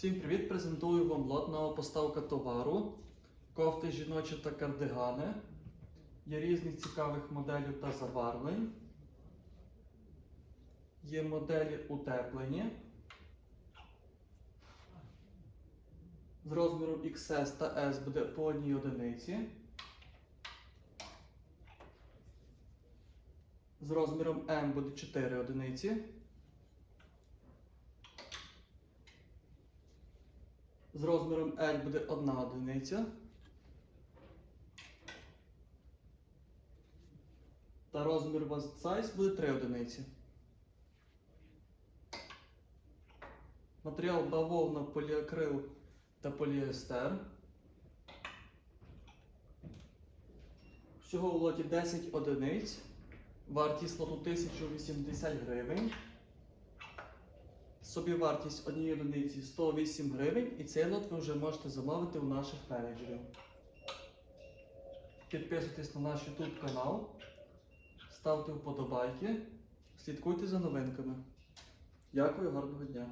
Всім привіт! Презентую вам лот поставка товару. Кофти жіночі та кардигани. Є різних цікавих моделів та забарвлень. Є моделі утеплені. З розміром XS та S буде по одній одиниці. З розміром M буде 4 одиниці. З розміром L буде одна одиниця. Та розмір Vast Size буде 3 одиниці. Матеріал бавовна, поліакрил та поліестер. Всього в лоті 10 одиниць. Вартість лоту 1080 гривень. Собівартість однієї одиниці 108 гривень, і цей лот ви вже можете замовити у наших менеджерів. Підписуйтесь на наш YouTube канал, ставте вподобайки, слідкуйте за новинками. Дякую, гарного дня!